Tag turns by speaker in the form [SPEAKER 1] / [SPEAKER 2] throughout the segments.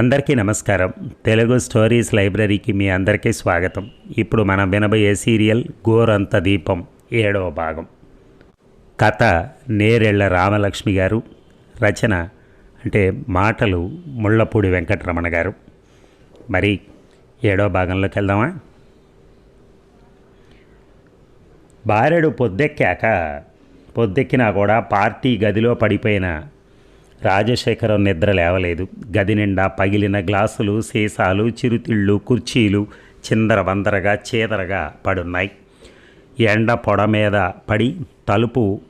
[SPEAKER 1] అందరికీ నమస్కారం. తెలుగు స్టోరీస్ లైబ్రరీకి మీ అందరికీ స్వాగతం. ఇప్పుడు మనం వినబోయే సీరియల్ గోరంత దీపం ఏడవ భాగం. కథ నేరెళ్ళ రామలక్ష్మి గారు రచన అంటే మాటలు ముళ్ళపూడి వెంకటరమణ గారు. మరి ఏడవ భాగంలోకి వెళ్దామా? బారెడు పొద్దెక్కాక పొద్దెక్కినా కూడా పార్టీ గదిలో పడిపోయిన రాజశేఖరం నిద్ర లేవలేదు. గది నిండా పగిలిన గ్లాసులు సీసాలు చిరుతిళ్ళు కుర్చీలు చిందర వందరగా చీదరగా పడున్నాయి. ఎండ పొడ మీద పడి తలుపు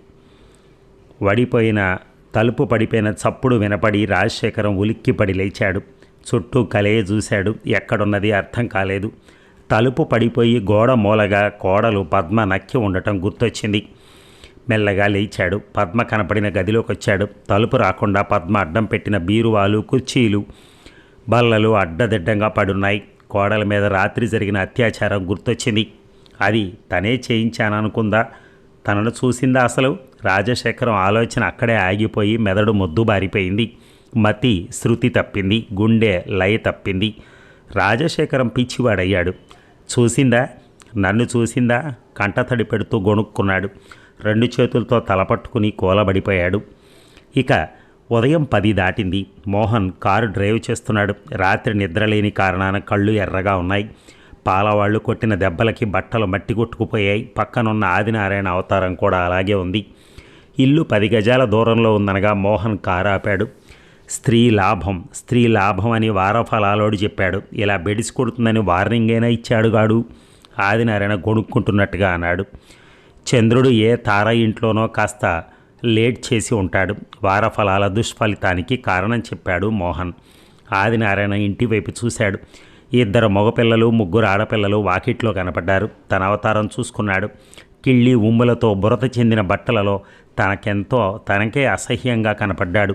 [SPEAKER 1] వడిపోయిన తలుపు పడిపోయిన చప్పుడు వినపడి రాజశేఖరం ఉలిక్కిపడి లేచాడు. చుట్టూ కలయ చూశాడు. ఎక్కడున్నది అర్థం కాలేదు. తలుపు పడిపోయి గోడ మూలగా కోడలు పద్మ నక్కి ఉండటం గుర్తొచ్చింది. మెల్లగా లేచాడు. పద్మ కనపడిన గదిలోకి వచ్చాడు తలుపు రాకుండా పద్మ అడ్డం పెట్టిన బీరువాలు కుర్చీలు బల్లలు అడ్డదిడ్డంగా పడున్నాయి. కోడల మీద రాత్రి జరిగిన అత్యాచారం గుర్తొచ్చింది. అది తనే చేయించాననుకుందా? తనను చూసిందా అసలు? రాజశేఖరం ఆలోచన అక్కడే ఆగిపోయి మెదడు మొద్దు బారిపోయింది. మతి శృతి తప్పింది. గుండె లయ తప్పింది. రాజశేఖరం పిచ్చివాడయ్యాడు. చూసిందా? నన్ను చూసిందా? కంటతడి పెడుతూ గొణుక్కున్నాడు. రెండు చేతులతో తలపట్టుకుని కూలబడిపోయాడు. ఇక ఉదయం పది దాటింది. మోహన్ కారు డ్రైవ్ చేస్తున్నాడు. రాత్రి నిద్రలేని కారణాన కళ్ళు ఎర్రగా ఉన్నాయి. పాలవాళ్ళు కొట్టిన దెబ్బలకి బట్టలు మట్టి కొట్టుకుపోయాయి. పక్కనున్న ఆదినారాయణ అవతారం కూడా అలాగే ఉంది. ఇల్లు పది గజాల దూరంలో ఉందనగా మోహన్ కారు ఆపాడు. స్త్రీ లాభం స్త్రీ లాభం అని వారఫలాలోడు చెప్పాడు. ఇలా బెడిసి కొడుతుందని వార్నింగ్ అయినా ఇచ్చాడు గాడు. ఆదినారాయణ గొణుక్కుంటున్నట్టుగా అన్నాడు. చంద్రుడు ఏ తార ఇంట్లోనో కాస్త లేట్ చేసి ఉంటాడు. వారఫలాల దుష్ఫలితానికి కారణం చెప్పాడు మోహన్. ఆదినారాయణ ఇంటి వైపు చూశాడు. ఇద్దరు మగపిల్లలు ముగ్గురు ఆడపిల్లలు వాకిట్లో కనపడ్డారు. తన అవతారం చూసుకున్నాడు. కిళ్ళి ఉమ్ములతో బురద చెందిన బట్టలలో తనకెంతో తనకే అసహ్యంగా కనపడ్డాడు.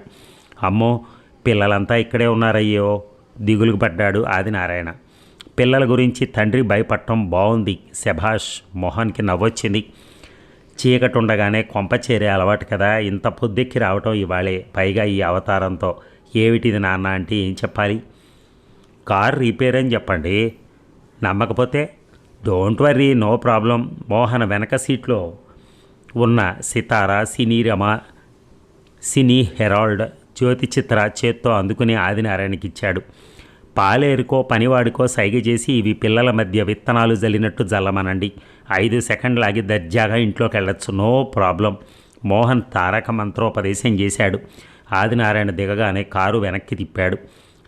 [SPEAKER 1] అమ్మో పిల్లలంతా ఇక్కడే ఉన్నారయ్యో దిగులుకు పడ్డాడు ఆదినారాయణ. పిల్లల గురించి తండ్రి భయపడటం బాగుంది శభాష్ మోహన్కి నవ్వొచ్చింది. చీకటుండగానే కొంప చేరే అలవాటు కదా. ఇంత పొద్దెక్కి రావటం ఇవాళే. పైగా ఈ అవతారంతో. ఏమిటిది నాన్న అంటే ఏం చెప్పాలి? కార్ రిపేర్ అని చెప్పండి. నమ్మకపోతే don't worry no problem. Mohan వెనక సీట్లో ఉన్న Sitara cine Rama cine herald Jyothi Chitra చేత్తో అందుకుని ఆదినారాయణకి ఇచ్చాడు. పాలేరుకో పనివాడికో సైగ చేసి ఇవి పిల్లల మధ్య విత్తనాలు జల్లినట్టు జల్లమనండి. ఐదు సెకండ్లు ఆగి దర్జాగా ఇంట్లోకి వెళ్ళొచ్చు నో ప్రాబ్లం. మోహన్ తారక మంత్రోపదేశం చేశాడు. ఆదినారాయణ దిగగానే కారు వెనక్కి తిప్పాడు.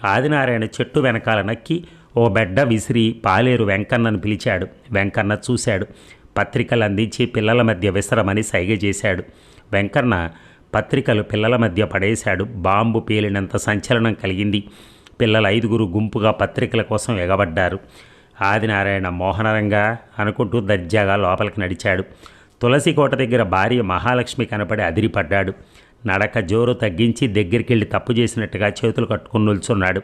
[SPEAKER 1] ఆదినారాయణ చెట్టు వెనకాల నక్కి ఓ బెడ్డ విసిరి పాలేరు వెంకన్నను పిలిచాడు. వెంకన్న చూశాడు. పత్రికలు అందించి పిల్లల మధ్య విసరమని సైగ చేశాడు. వెంకన్న పత్రికలు పిల్లల మధ్య పడేశాడు. బాంబు పేలినంత సంచలనం కలిగింది. పిల్లల ఐదుగురు గుంపుగా పత్రికల కోసం ఎగబడ్డారు. ఆదినారాయణ మోహనరంగా అనుకుంటూ దర్జాగా లోపలికి నడిచాడు. తులసి కోట దగ్గర భార్య మహాలక్ష్మి కనపడి అదిరిపడ్డాడు. నడక జోరు తగ్గించి దగ్గరికి వెళ్ళి తప్పు చేసినట్టుగా చేతులు కట్టుకుని నిల్చున్నాడు.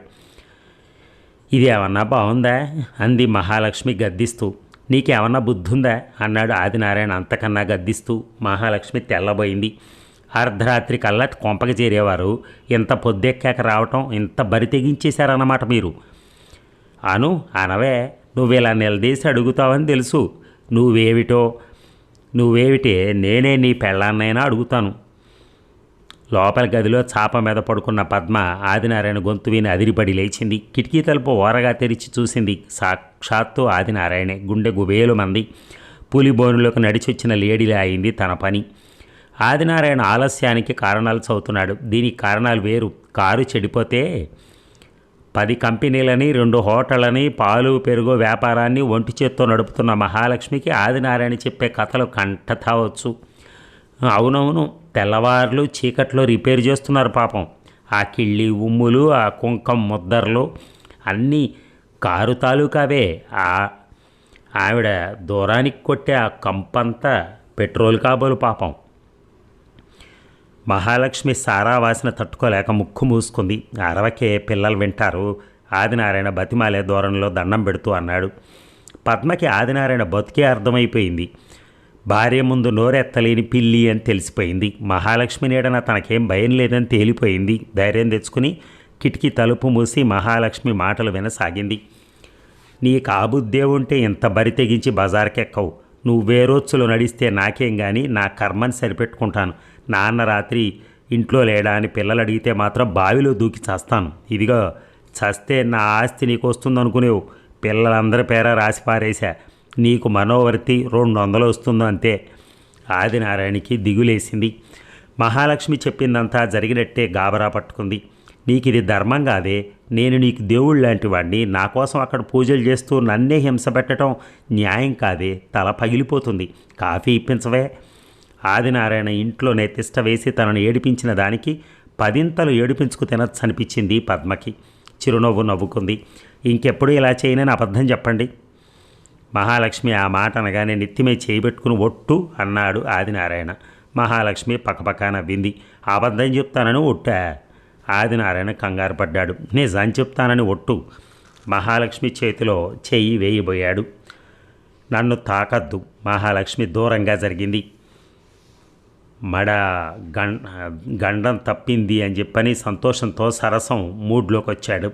[SPEAKER 1] ఇది ఏమన్నా బాగుందా అంది మహాలక్ష్మి గద్దిస్తూ. నీకేమన్నా బుద్ధుందా? అన్నాడు ఆదినారాయణ అంతకన్నా గద్దిస్తూ. మహాలక్ష్మి తెల్లబోయింది. అర్ధరాత్రి కల్లా కొంపకి చేరేవారు. ఇంత పొద్దెక్కాక రావటం ఇంత బరి తెగించేశారన్నమాట మీరు. అను అనవే. నువ్వు ఇలా నిలదీసి అడుగుతావని తెలుసు. నువ్వేమిటో నువ్వేమిటే నేనే నీ పెళ్ళాన్నైనా అడుగుతాను. లోపల గదిలో చాప మీద పడుకున్న పద్మ ఆదినారాయణ గొంతు విని అదిరిపడి లేచింది. కిటికీ తలుపు ఓరగా తెరిచి చూసింది. సాక్షాత్తు ఆదినారాయణే గుండె గుబేలు మంది. పులిబోనులోకి నడిచొచ్చిన లేడీలా అయింది తన పని. ఆదినారాయణ ఆలస్యానికి కారణాలు చదువుతున్నాడు. దీనికి కారణాలు వేరు. కారు చెడిపోతే పది కంపెనీలని రెండు హోటళ్ళని పాలు పెరుగు వ్యాపారాన్ని ఒంటి చేత్తో నడుపుతున్న మహాలక్ష్మికి ఆదినారాయణ చెప్పే కథలు కంటతావచ్చు. అవునవును తెల్లవార్లు చీకట్లో రిపేర్ చేస్తున్నారు పాపం. ఆ కిళ్ళి ఉమ్ములు ఆ కుంకం ముద్దర్లు అన్నీ కారు తాలూకావే. ఆ ఆవిడ దూరానికి కొట్టే ఆ కంపంతా పెట్రోల్ కాబోలు పాపం. మహాలక్ష్మి సారా వాసన తట్టుకోలేక ముక్కు మూసుకుంది. అరవకే పిల్లలు వింటారు. ఆదినారాయణ బతిమాలే దూరంలో దండం పెడుతూ అన్నాడు. పద్మకి ఆదినారాయణ బతికే అర్థమైపోయింది. భార్య ముందు నోరెత్తలేని పిల్లి అని తెలిసిపోయింది. మహాలక్ష్మి నీడన తనకేం భయం లేదని తేలిపోయింది. ధైర్యం తెచ్చుకుని కిటికీ తలుపు మూసి మహాలక్ష్మి మాటలు వినసాగింది. నీ కాబుద్దే ఉంటే ఇంత బరి తెగించి బజార్కెక్కవు. నువ్వు వేరొచ్చులు నడిస్తే నాకేం కానీ నా కర్మని సరిపెట్టుకుంటాను. నాన్న రాత్రి ఇంట్లో లేడా అని పిల్లలు అడిగితే మాత్రం బావిలో దూకి చస్తాను. ఇదిగో చస్తే నా ఆస్తి నీకు వస్తుంది అనుకునేవు పిల్లలందరి పేర రాసి పారేశా. నీకు మనోవర్తి రెండు వందలు వస్తుందో అంతే. ఆదినారాయణకి దిగులేసింది. మహాలక్ష్మి చెప్పిందంతా జరిగినట్టే గాబరా పట్టుకుంది. నీకు ఇది ధర్మం కాదే. నేను నీకు దేవుడు లాంటి వాడిని నా కోసం అక్కడ పూజలు చేస్తూ నన్నే హింస పెట్టడం న్యాయం కాదే. తల పగిలిపోతుంది. కాఫీ ఇప్పించవే. ఆదినారాయణ ఇంట్లోనే తిష్ట వేసి తనను ఏడిపించిన దానికి పదింతలు ఏడిపించుకు తినచ్చనిపించింది పద్మకి. చిరునవ్వు నవ్వుకుంది. ఇంకెప్పుడు ఇలా చేయనని అబద్ధం చెప్పండి. మహాలక్ష్మి ఆ మాట అనగానే నెత్తిమే చేయబెట్టుకుని ఒట్టు అన్నాడు ఆదినారాయణ. మహాలక్ష్మి పక్కపక్క నవ్వింది. అబద్ధం చెప్తానని ఒట్టా? ఆదినారాయణ కంగారు పడ్డాడు. నిజం చెప్తానని ఒట్టు. మహాలక్ష్మి చేతిలో చెయ్యి వేయబోయాడు. నన్ను తాకద్దు. మహాలక్ష్మి దూరంగా జరిగింది. మడ గం గండం తప్పింది అని చెప్పని సంతోషంతో సరసం మూడ్లోకి వచ్చాడు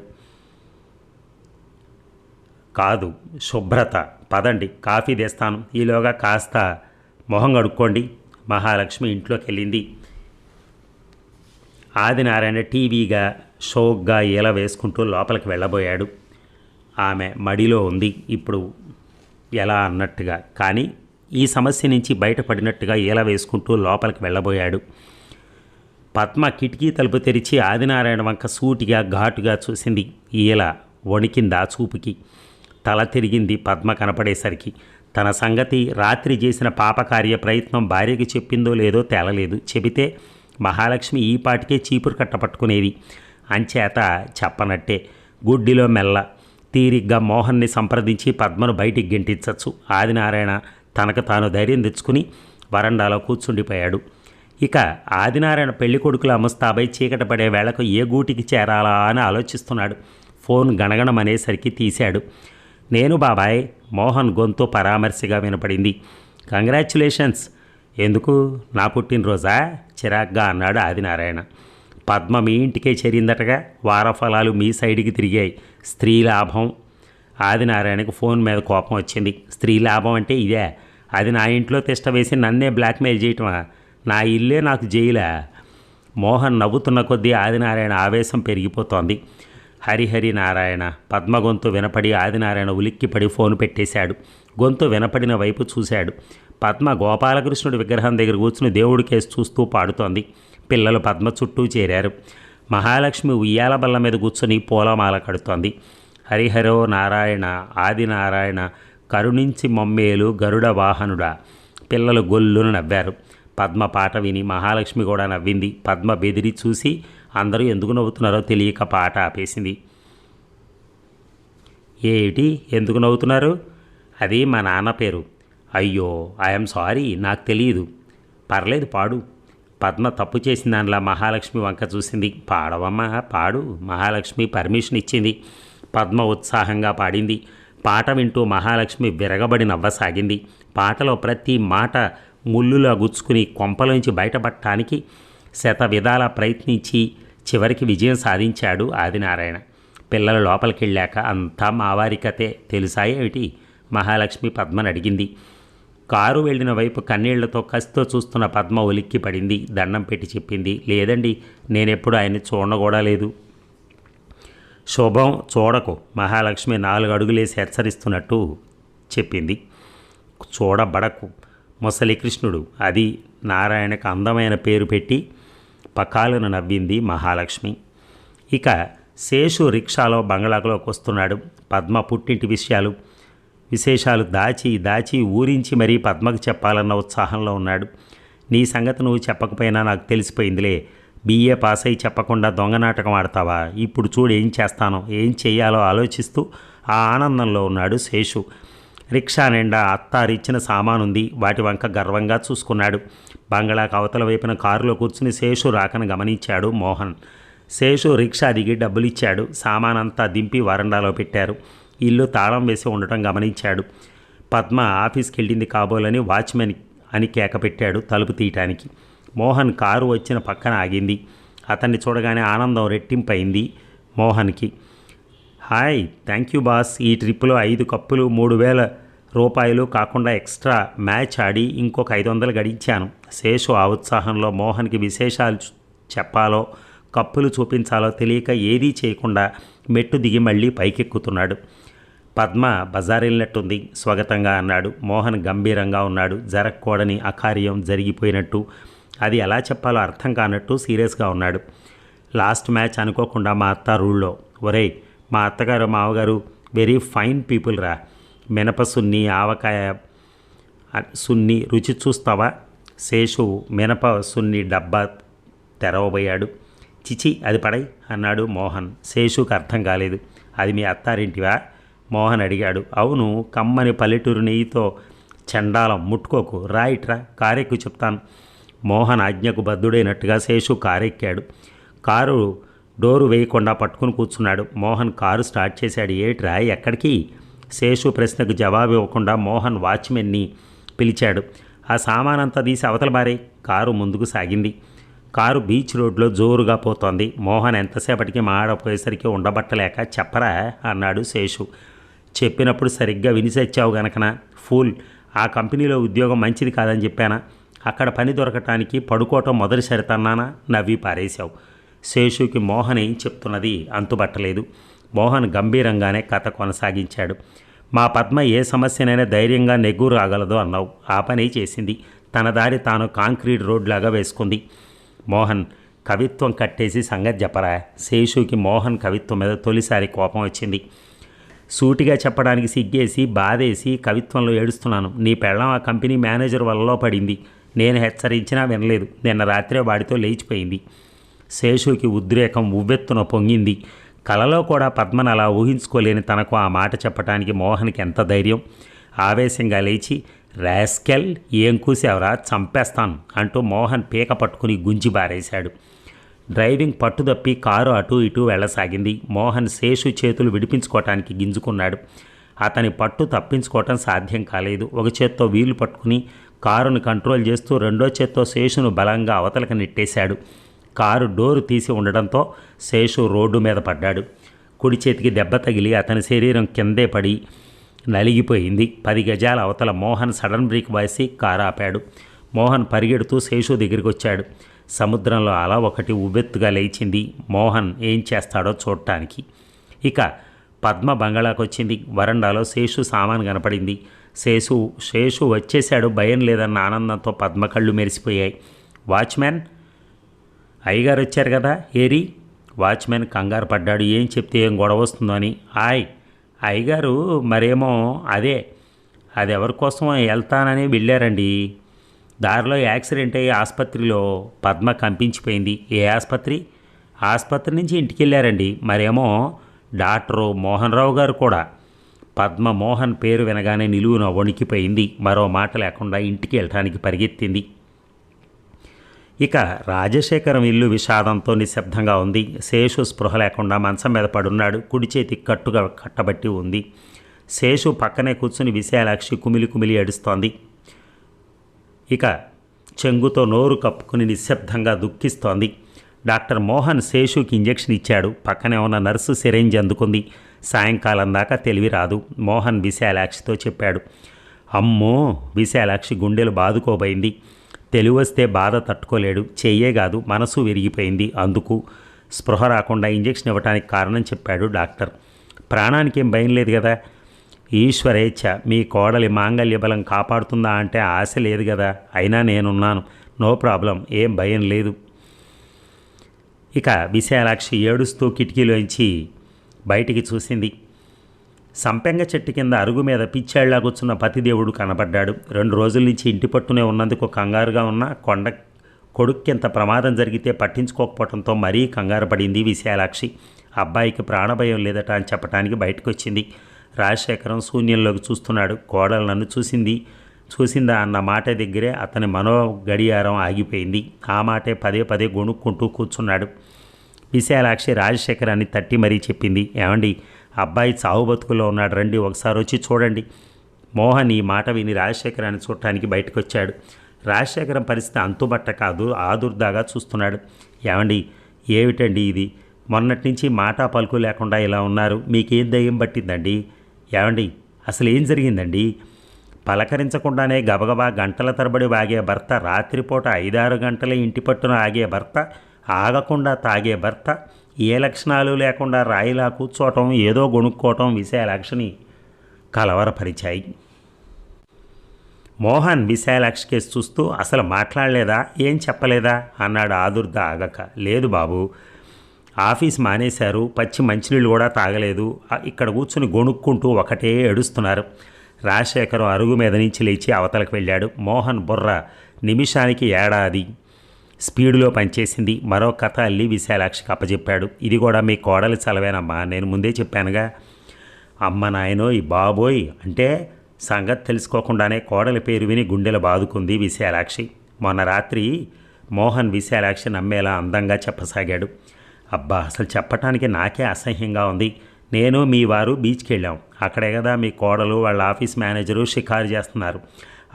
[SPEAKER 1] కాదు శుభ్రత. పదండి కాఫీ తెస్తాను. ఈలోగా కాస్త మొహం కడుక్కోండి. మహాలక్ష్మి ఇంట్లోకి వెళ్ళింది ఆదినారాయణ టీవీగా షోక్గా ఈల వేసుకుంటూ లోపలికి వెళ్ళబోయాడు. ఆమె మడిలో ఉంది. ఇప్పుడు ఎలా అన్నట్టుగా. కానీ ఈ సమస్య నుంచి బయటపడినట్టుగా ఈల వేసుకుంటూ లోపలికి వెళ్ళబోయాడు. పద్మ కిటికీ తలుపు తెరిచి ఆదినారాయణ వంక సూటిగా ఘాటుగా చూసింది ఈల వణికిందా చూపుకి. తల తిరిగింది పద్మ కనపడేసరికి. తన సంగతి రాత్రి చేసిన పాపకార్య ప్రయత్నం భార్యకి చెప్పిందో లేదో తేలలేదు. చెబితే మహాలక్ష్మి ఈ పాటికే చీపురు కట్ట పట్టుకునేది అంచేత చెప్పనట్టే గుడ్డిలో మెల్ల తీరిగ్గా మోహన్ని సంప్రదించి పద్మను బయటికి గెంటించచ్చు. ఆదినారాయణ తనకు తాను ధైర్యం తెచ్చుకుని వరండాలో కూర్చుండిపోయాడు. ఇక ఆదినారాయణ పెళ్ళి కొడుకుల ముస్తాబై చీకట పడే వేళకు ఏ గూటికి చేరాలా అని ఆలోచిస్తున్నాడు. ఫోన్ గణగణమనేసరికి తీశాడు. నేను బాబాయ్ మోహన్ గొంతు పరామర్శగా వినపడింది. కంగ్రాచ్యులేషన్స్ ఎందుకు? నా పుట్టినరోజా? చిరాగ్గా అన్నాడు ఆదినారాయణ. పద్మ మీ ఇంటికే చేరిందటగా? వారఫలాలు మీ సైడ్కి తిరిగాయి. స్త్రీ లాభం. ఆదినారాయణకు ఫోన్ మీద కోపం వచ్చింది. స్త్రీ లాభం అంటే ఇదే. అది నా ఇంట్లో తిష్ట వేసి నన్నే బ్లాక్మెయిల్ చేయటమా నా ఇల్లే నాకు జైలా. మోహన్ నవ్వుతున్న కొద్దీ ఆదినారాయణ ఆవేశం పెరిగిపోతోంది. హరిహరి నారాయణ పద్మ గొంతు వినపడి ఆదినారాయణ ఉలిక్కిపడి ఫోన్ పెట్టేశాడు. గొంతు వినపడిన వైపు చూశాడు. పద్మ గోపాలకృష్ణుడి విగ్రహం దగ్గర కూర్చుని దేవుడి కేసు చూస్తూ పాడుతోంది. పిల్లలు పద్మ చుట్టూ చేరారు. మహాలక్ష్మి ఉయ్యాల బల్ల మీద కూర్చొని పూలమాల కడుతోంది. హరిహరో నారాయణ ఆదినారాయణ కరుణించి మమ్మేలు గరుడ వాహనుడా. పిల్లలు గొల్లును నవ్వారు. పద్మ పాట విని మహాలక్ష్మి కూడా నవ్వింది. పద్మ బెదిరి చూసి అందరూ ఎందుకు నవ్వుతున్నారో తెలియక పాట ఆపేసింది. ఏమిటి ఎందుకు నవ్వుతున్నారు? అది మా నాన్న పేరు. అయ్యో ఐఎమ్ సారీ నాకు తెలియదు పర్లేదు పాడు. పద్మ తప్పు చేసిన దానిలా మహాలక్ష్మి వంక చూసింది. పాడవమ్మా పాడు. మహాలక్ష్మి పర్మిషన్ ఇచ్చింది. పద్మ ఉత్సాహంగా పాడింది. పాట వింటూ మహాలక్ష్మి విరగబడి నవ్వసాగింది. పాటలో ప్రతి మాట ముళ్ళులా గుచ్చుకుని కొంపలోంచి బయటపడటానికి శత విధాల ప్రయత్నించి చివరికి విజయం సాధించాడు ఆదినారాయణ. పిల్లలు లోపలికి వెళ్ళాక అంతా మావారికతే తెలుసా ఏమిటి? మహాలక్ష్మి పద్మని అడిగింది. కారు వెళ్ళిన వైపు కన్నీళ్ళతో కసితో చూస్తున్న పద్మ ఉలిక్కి పడింది దండం పెట్టి చెప్పింది లేదండి నేనెప్పుడు ఆయన్ని చూడ కూడా లేదు. శుభం చూడకు. మహాలక్ష్మి నాలుగు అడుగులేసి హెచ్చరిస్తున్నట్టు చెప్పింది. చూడబడకు. ముసలి కృష్ణుడు అది నారాయణకు అందమైన పేరు పెట్టి పకాలను నవ్వింది మహాలక్ష్మి. ఇక శేషు రిక్షాలో బంగ్లాకులోకి వస్తున్నాడు. పద్మ పుట్టింటి విషయాలు విశేషాలు దాచి దాచి ఊరించి మరీ పద్మకు చెప్పాలన్న ఉత్సాహంలో ఉన్నాడు. నీ సంగతి నువ్వు చెప్పకపోయినా నాకు తెలిసిపోయిందిలే. బీఏ పాస్ అయి చెప్పకుండా దొంగ నాటకం ఆడతావా? ఇప్పుడు చూడు ఏం చేస్తానో ఏం చెయ్యాలో ఆలోచిస్తూ ఆ ఆనందంలో ఉన్నాడు శేషు. రిక్షా నిండా అత్తారిచ్చిన సామానుంది వాటి వంక గర్వంగా చూసుకున్నాడు. బంగళాకు అవతల వైపున కారులో కూర్చుని శేషు రాకను గమనించాడు మోహన్. శేషు రిక్షా దిగి డబ్బులిచ్చాడు సామానంతా దింపి వరండాలో పెట్టారు. ఇల్లు తాళం వేసి ఉండటం గమనించాడు. పద్మ ఆఫీస్కి వెళ్ళింది కాబోలని వాచ్మెన్ అని కేక పెట్టాడు తలుపు తీయటానికి. మోహన్ కారు వచ్చిన పక్కన ఆగింది. అతన్ని చూడగానే ఆనందం రెట్టింపైంది మోహన్కి. Hi thank you boss. ఈ ట్రిప్లో ఐదు కప్పులు మూడు వేల రూపాయలు కాకుండా ఎక్స్ట్రా మ్యాచ్ ఆడి ఇంకొక ఐదు వందలు గడించాను. శేషు ఆ ఉత్సాహంలో మోహన్కి విశేషాలు చెప్పాలో కప్పులు చూపించాలో తెలియక ఏదీ చేయకుండా మెట్టు దిగి మళ్ళీ పైకెక్కుతున్నాడు. పద్మ బజారెళ్ళినట్టుంది స్వాగతంగా అన్నాడు. మోహన్ గంభీరంగా ఉన్నాడు. జరగకూడని అకార్యం జరిగిపోయినట్టు అది ఎలా చెప్పాలో అర్థం కానట్టు సీరియస్గా ఉన్నాడు. లాస్ట్ మ్యాచ్ అనుకోకుండా మా అత్త రూళ్ళో ఒరేయ్ మా అత్తగారు మావగారు వెరీ ఫైన్ పీపుల్ రా. మినప సున్ని ఆవకాయ సున్ని రుచి చూస్తావా శేషు మినప సున్ని డబ్బా తెరవబోయాడు. చిచి అది పడై అన్నాడు మోహన్. శేషుకు అర్థం కాలేదు. అది మీ అత్తారింటివా మోహన్ అడిగాడు. అవును కమ్మని పల్లెటూరు నెయ్యితో చండాలం ముట్టుకోకు. రాయిట్రా కారెక్కు చెప్తాను. మోహన్ ఆజ్ఞకు బద్దుడైనట్టుగా శేషు కారెక్కాడు. కారు డోరు వేయకుండా పట్టుకుని కూర్చున్నాడు. మోహన్ కారు స్టార్ట్ చేశాడు. ఏట్రా ఎక్కడికి? శేషు ప్రశ్నకు జవాబు ఇవ్వకుండా మోహన్ వాచ్మెన్ని పిలిచాడు. ఆ సామానంతా తీసి అవతల బారే కారు ముందుకు సాగింది. కారు బీచ్ రోడ్లో జోరుగా పోతోంది. మోహన్ ఎంతసేపటికి మాడపోయేసరికి ఉండబట్టలేక చెప్పరా అన్నాడు శేషు. చెప్పినప్పుడు సరిగ్గా వినిసెచ్చావు గనకన? ఫూల్ ఆ కంపెనీలో ఉద్యోగం మంచిది కాదని చెప్పానా? అక్కడ పని దొరకటానికి పడుకోవటం మొదటి సరితన్నానా నవ్వి పారేశావు. శేషుకి మోహన్ ఏం చెప్తున్నది అంతుబట్టలేదు. మోహన్ గంభీరంగానే కథ కొనసాగించాడు. మా పద్మ ఏ సమస్యనైనా ధైర్యంగా నెగ్గు రాగలదో అన్నావు. ఆ పని చేసింది. తన దారి తాను కాంక్రీట్ రోడ్లాగా వేసుకుంది. మోహన్ కవిత్వం కట్టేసి సంగతి చెప్పరా? శేషుకి మోహన్ కవిత్వం మీద తొలిసారి కోపం వచ్చింది. సూటిగా చెప్పడానికి సిగ్గేసి బాధేసి కవిత్వంలో ఏడుస్తున్నాను. నీ పెళ్ళం ఆ కంపెనీ మేనేజర్ వలలో పడింది. నేను హెచ్చరించినా వినలేదు. నిన్న రాత్రే వాడితో లేచిపోయింది. శేషుకి ఉద్రేకం ఉవ్వెత్తున పొంగింది. కలలో కూడా పద్మను అలా ఊహించుకోలేని తనకు ఆ మాట చెప్పడానికి మోహన్కి ఎంత ధైర్యం? ఆవేశంగా లేచి రాస్కెల్ ఏం కూసావరా చంపేస్తాను అంటూ మోహన్ పీక పట్టుకుని గుంజి బారేశాడు. డ్రైవింగ్ పట్టుదప్పి కారు అటు ఇటు వెళ్ళసాగింది. మోహన్ శేషు చేతులు విడిపించుకోవటానికి గింజుకున్నాడు. అతని పట్టు తప్పించుకోవటం సాధ్యం కాలేదు. ఒక చేత్తో వీలు పట్టుకుని కారును కంట్రోల్ చేస్తూ రెండో చేత్తో శేషును బలంగా అవతలకు నెట్టేశాడు. కారు డోరు తీసి ఉండడంతో శేషు రోడ్డు మీద పడ్డాడు. కుడి చేతికి దెబ్బ తగిలి అతని శరీరం కిందే పడి నలిగిపోయింది. పది గజాల అవతల మోహన్ సడన్ బ్రేక్ వాసి కారు ఆపాడు. మోహన్ పరిగెడుతూ శేషు దగ్గరికి వచ్చాడు సముద్రంలో అలా ఒకటి ఉవ్వెత్తుగా లేచింది. మోహన్ ఏం చేస్తాడో చూడటానికి ఇక పద్మ బంగాళాకు వచ్చింది వరండాలో శేషు సామాన్ కనపడింది. శేషు శేషు వచ్చేశాడు. భయం లేదన్న ఆనందంతో పద్మ కళ్ళు మెరిసిపోయాయి. వాచ్మ్యాన్ అయ్యగారు వచ్చారు కదా? ఏరి? వాచ్మెన్ కంగారు పడ్డాడు. ఏం చెప్తే ఏం గొడవ వస్తుందో అని. ఆయ్ అయ్యగారు మరేమో అదే. అది ఎవరి కోసం వెళ్తానని వెళ్ళారండి. దారిలో యాక్సిడెంట్ అయ్యి ఆసుపత్రిలో పద్మ కంపించిపోయింది. ఏ ఆసుపత్రి? ఆసుపత్రి నుంచి ఇంటికి వెళ్ళారండి మరేమో డాక్టరు మోహన్ రావు గారు కూడా. పద్మ మోహన్ పేరు వినగానే నిలువున వణికిపోయింది. మరో మాట లేకుండా ఇంటికి వెళ్ళటానికి పరిగెత్తింది. ఇక రాజశేఖరం ఇల్లు విషాదంతో నిశ్శబ్దంగా ఉంది. శేషు స్పృహ లేకుండా మంచం మీద పడున్నాడు. కుడి చేతి కట్టుగా కట్టబట్టి ఉంది. శేషు పక్కనే కూర్చుని విశాలాక్షి కుమిలి కుమిలి ఏడుస్తోంది. ఇక చెంగుతో నోరు కప్పుకుని నిశ్శబ్దంగా దుఃఖిస్తోంది. డాక్టర్ మోహన్ శేషుకి ఇంజెక్షన్ ఇచ్చాడు. పక్కనే ఉన్న నర్సు సిరేంజ్ అందుకుంది. సాయంకాలం దాకా తెలివి రాదు. మోహన్ విశాలాక్షితో చెప్పాడు. అమ్మో! విశాలాక్షి గుండెలు బాదుకోబోయింది. తెలివస్తే బాధ తట్టుకోలేడు. చెయ్యే కాదు మనసు విరిగిపోయింది. అందుకు స్పృహ రాకుండా ఇంజెక్షన్ ఇవ్వడానికి కారణం చెప్పాడు డాక్టర్. ప్రాణానికి ఏం భయం లేదు కదా ఈశ్వరేచ్ఛ మీ కోడలి మాంగల్య బలం కాపాడుతుందా అంటే ఆశ లేదు కదా అయినా నేనున్నాను. నో ప్రాబ్లం ఏం భయం లేదు. ఇక విశాలాక్షి ఏడుస్తూ కిటికీలోంచి బయటికి చూసింది. సంపెంగ చెట్టు కింద అరుగు మీద పిచ్చాళ్ళా కూర్చున్న పతిదేవుడు కనబడ్డాడు. రెండు రోజుల నుంచి ఇంటి పట్టునే ఉన్నందుకు కంగారుగా ఉన్న కొండ కొడుక్కింత ప్రమాదం జరిగితే పట్టించుకోకపోవడంతో మరీ కంగారు పడింది విశాలాక్షి. అబ్బాయికి ప్రాణభయం లేదట అని చెప్పడానికి బయటకు వచ్చింది రాజశేఖరం శూన్యంలోకి చూస్తున్నాడు. కోడలు నన్ను చూసింది చూసిందా అన్న మాట దగ్గరే అతని మనో గడియారం ఆగిపోయింది. ఆ మాటే పదే పదే గొణుక్కుంటూ కూర్చున్నాడు. విశాలాక్షి రాజశేఖరాన్ని తట్టి మరీ చెప్పింది. ఏమండి అబ్బాయి చావు బతుకులో ఉన్నాడు రండి ఒకసారి వచ్చి చూడండి. మోహన్ ఈ మాట విని రాజశేఖరాన్ని చూడటానికి బయటకు వచ్చాడు రాజశేఖరం పరిస్థితి అంతుబట్ట కాదు ఆదుర్దాగా చూస్తున్నాడు. ఏమండి ఏమిటండి ఇది? మొన్నటి నుంచి మాటా పలుకు లేకుండా ఇలా ఉన్నారు మీకేం దయ్యం పట్టిందండి? ఏమండి అసలు ఏం జరిగిందండి? పలకరించకుండానే గబగబా గంటల తరబడి వాగే భర్త రాత్రిపూట ఐదారు గంటల ఇంటి పట్టున ఆగే భర్త ఆగకుండా తాగే భర్త ఏ లక్షణాలు లేకుండా రాయిలా కూర్చోవటం ఏదో గొణుక్కోవటం విశాలాక్షిని కలవరపరిచాయి. మోహన్ విశాలాక్షి కేసు చూస్తూ అసలు మాట్లాడలేదా? ఏం చెప్పలేదా? అన్నాడు ఆదుర్ద ఆగక. లేదు బాబు ఆఫీస్ మానేశారు పచ్చి మంచినీళ్ళు కూడా తాగలేదు. ఇక్కడ కూర్చుని గొణుక్కుంటూ ఒకటే ఏడుస్తున్నారు. రాజశేఖరం అరుగు మీద నుంచి లేచి అవతలకు వెళ్ళాడు. మోహన్ బుర్ర నిమిషానికి ఏడాది స్పీడ్లో పనిచేసింది. మరో కథ అల్లి విశాలాక్షికి అప్పచెప్పాడు ఇది కూడా మీ కోడలి చలవేనమ్మా నేను ముందే చెప్పానుగా అమ్మ నాయనో ఈ బాబోయ్ అంటే సంగతి తెలుసుకోకుండానే కోడలి పేరు విని గుండెలు బాదుకుంది విశాలాక్షి. మొన్న రాత్రి మోహన్ విశాలాక్షి నమ్మేలా అందంగా చెప్పసాగాడు. అబ్బా అసలు చెప్పటానికి నాకే అసహ్యంగా ఉంది. నేను మీ వారు బీచ్కి వెళ్ళాం అక్కడే కదా మీ కోడలు వాళ్ళ ఆఫీస్ మేనేజరు షికారు చేస్తున్నారు.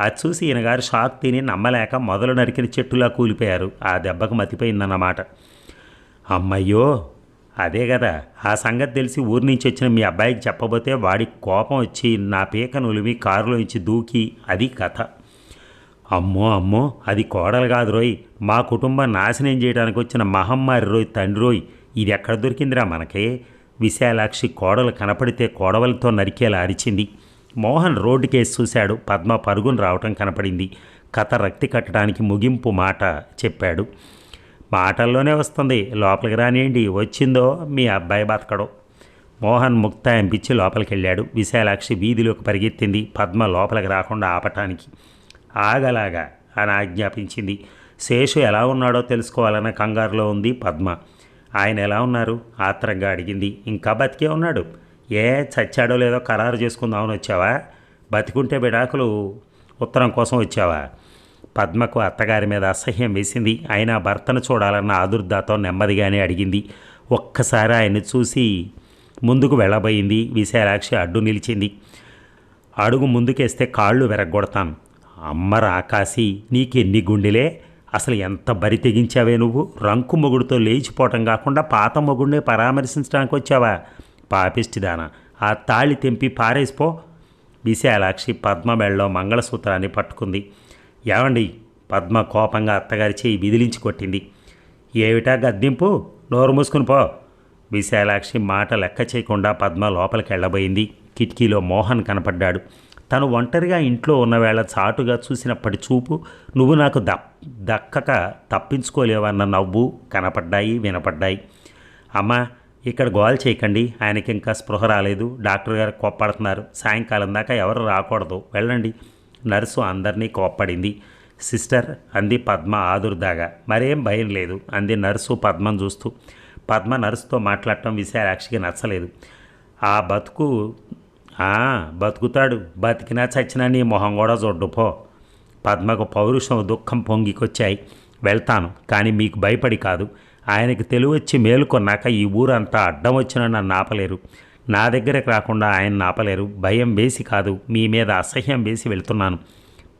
[SPEAKER 1] అది చూసి ఈయనగారు షాక్ తిని నమ్మలేక మొదలు నరికిన చెట్టులా కూలిపోయారు. ఆ దెబ్బకు మతిపోయిందన్నమాట. అమ్మయ్యో అదే కదా ఆ సంగతి తెలిసి ఊరి నుంచి వచ్చిన మీ అబ్బాయికి చెప్పబోతే వాడికి కోపం వచ్చి నా పీకను ఉలిమి కారులోంచి దూకి అది కథ. అమ్మో అమ్మో అది కోడలు కాదు రోయ్. మా కుటుంబం నాశనం చేయడానికి వచ్చిన మహమ్మారి రోయ్ తండ్రి రోయ్. ఇది ఎక్కడ దొరికిందిరా మనకే? విశాలాక్షి కోడలు కనపడితే కోడవలతో నరికేలా అరిచింది. మోహన్ రోడ్డు కేసు చూశాడు. పద్మ పరుగును రావటం కనపడింది. కథ రక్తి కట్టడానికి ముగింపు మాట చెప్పాడు. మాటల్లోనే వస్తుంది. లోపలికి రానియండి. వచ్చిందో మీ అబ్బాయి బతకడు. మోహన్ ముక్తాయింపిచ్చి లోపలికి వెళ్ళాడు విశాలాక్షి వీధిలోకి పరిగెత్తింది. పద్మ లోపలికి రాకుండా ఆపటానికి. ఆగలాగా అని ఆజ్ఞాపించింది శేషు ఎలా ఉన్నాడో తెలుసుకోవాలన్న కంగారులో ఉంది పద్మ. ఆయన ఎలా ఉన్నారు? ఆత్రంగా అడిగింది. ఇంకా బతికే ఉన్నాడు? ఏ చచ్చాడో లేదో ఖరారు చేసుకుందామని వచ్చావా? బతికుంటే విడాకులు ఉత్తరం కోసం వచ్చావా? పద్మకు అత్తగారి మీద అసహ్యం వేసింది. అయినా భర్తను చూడాలన్న ఆదుర్దాతో నెమ్మదిగానే అడిగింది. ఒక్కసారి ఆయన్ని చూసి ముందుకు వెళ్ళబోయింది. విశాలాక్షి అడ్డు నిలిచింది. అడుగు ముందుకేస్తే కాళ్ళు వెరగొడతాను అమ్మర ఆకాశి నీకెన్ని గుండెలే? అసలు ఎంత బరి తెగించావే నువ్వు? రంకు మొగుడుతో లేచిపోవటం కాకుండా పాత మొగుడిని పరామర్శించడానికి వచ్చావా పాపిష్టిదాన. ఆ తాళి తెంపి పారేసిపో. విశాలాక్షి పద్మ మెళ్ళలో మంగళసూత్రాన్ని పట్టుకుంది. ఏమండి? పద్మ కోపంగా అత్తగారి చేయి విదిలించి కొట్టింది. ఏమిటా గద్దింపు? నోరు మూసుకుని పో. విశాలాక్షి మాట లెక్క చేయకుండా పద్మ లోపలికి వెళ్ళబోయింది. కిటికీలో మోహన్ కనపడ్డాడు. తను ఒంటరిగా ఇంట్లో ఉన్న వేళ చాటుగా చూసినప్పటి చూపు నువ్వు నాకు ద దక్కక తప్పించుకోలేవన్న నవ్వు కనపడ్డాయి వినపడ్డాయి. అమ్మా ఇక్కడ గోల్ చేయకండి ఆయనకి ఇంకా స్పృహ రాలేదు. డాక్టర్ గారు కోప్పడుతున్నారు. సాయంకాలం దాకా ఎవరు రాకూడదు. వెళ్ళండి. నర్సు అందరినీ కోప్పడింది. సిస్టర్ అంది పద్మ ఆదుర్దాగా. మరేం భయం లేదు అంది నర్సు పద్మను చూస్తూ. పద్మ నర్సుతో మాట్లాడటం విశాలాక్షికి నచ్చలేదు. ఆ బతుకు బతుకుతాడు. బతికినా చచ్చినా నీ మొహం కూడా చూడ్డు పో. పద్మకు పౌరుషం దుఃఖం పొంగికొచ్చాయి. వెళ్తాను కానీ మీకు భయపడి కాదు. ఆయనకి తెలివచ్చి మేలుకొన్నాక ఈ ఊరంతా అడ్డం వచ్చిన నన్ను ఆపలేరు నా దగ్గరకు రాకుండా ఆయన ఆపలేరు భయం వేసి కాదు మీ మీద అసహ్యం వేసి వెళ్తున్నాను.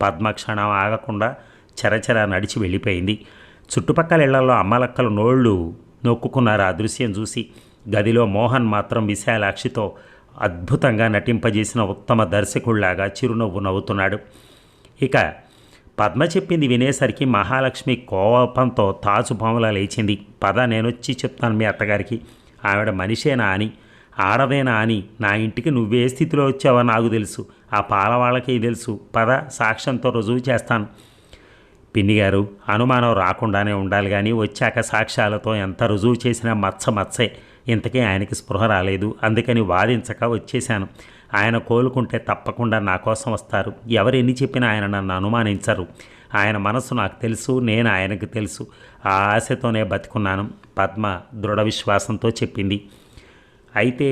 [SPEAKER 1] పద్మక్షణం ఆగకుండా చరచర నడిచి వెళ్ళిపోయింది. చుట్టుపక్కల ఇళ్ళలో అమ్మలక్కలు నోళ్ళు నొక్కుకున్నారు ఆ దృశ్యం చూసి. గదిలో మోహన్ మాత్రం విశాలాక్షితో అద్భుతంగా నటింపజేసిన ఉత్తమ దర్శకుళ్ళాగా చిరునవ్వు నవ్వుతున్నాడు. ఇక పద్మ చెప్పింది వినేసరికి మహాలక్ష్మి కోపంతో తాచుపాములా లేచింది. పద నేనొచ్చి చెప్తాను మీ అత్తగారికి. ఆవిడ మనిషేనా అని. ఆడదేనా అని. నా ఇంటికి నువ్వే స్థితిలో వచ్చావో నాకు తెలుసు. ఆ పాల వాళ్ళకి తెలుసు. పద సాక్ష్యంతో రుజువు చేస్తాను. పిన్నిగారు అనుమానం రాకుండానే ఉండాలి కానీ వచ్చాక సాక్ష్యాలతో ఎంత రుజువు చేసినా మచ్చ మచ్చే. ఇంతకీ ఆయనకి స్పృహ రాలేదు. అందుకని వాదించక వచ్చేశాను. ఆయన కోలుకుంటే తప్పకుండా నా కోసం వస్తారు. ఎవరు ఎన్ని చెప్పినా ఆయన నన్ను అనుమానించరు. ఆయన మనసు నాకు తెలుసు నేను ఆయనకు తెలుసు. ఆ ఆశతోనే బతుకున్నాను పద్మ దృఢ విశ్వాసంతో చెప్పింది. అయితే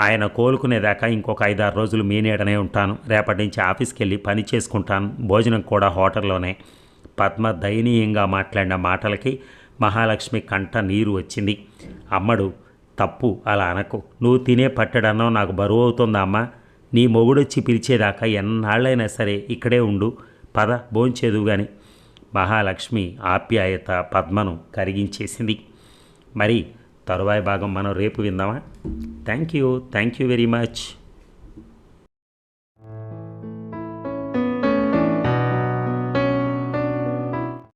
[SPEAKER 1] ఆయన కోలుకునేదాకా ఇంకొక ఐదారు రోజులు మీ నీడనే ఉంటాను. రేపటి నుంచి ఆఫీస్కి వెళ్ళి పని చేసుకుంటాను. భోజనం కూడా హోటల్లోనే. పద్మ దయనీయంగా మాట్లాడిన మాటలకి మహాలక్ష్మి కంట నీరు వచ్చింది. అమ్మడు తప్పు అలా అనకు. నువ్వు తినే పట్టడన్నం నాకు బరువు అవుతుందమ్మా నీ మొగుడొచ్చి పిలిచేదాకా ఎన్నాళ్ళైనా సరే ఇక్కడే ఉండు. పద భోంచేదు గాని. మహాలక్ష్మి ఆప్యాయత పద్మను కరిగించేసింది. మరి తరువాయి భాగం మనం రేపు విందామా? Thank you. Thank you very much.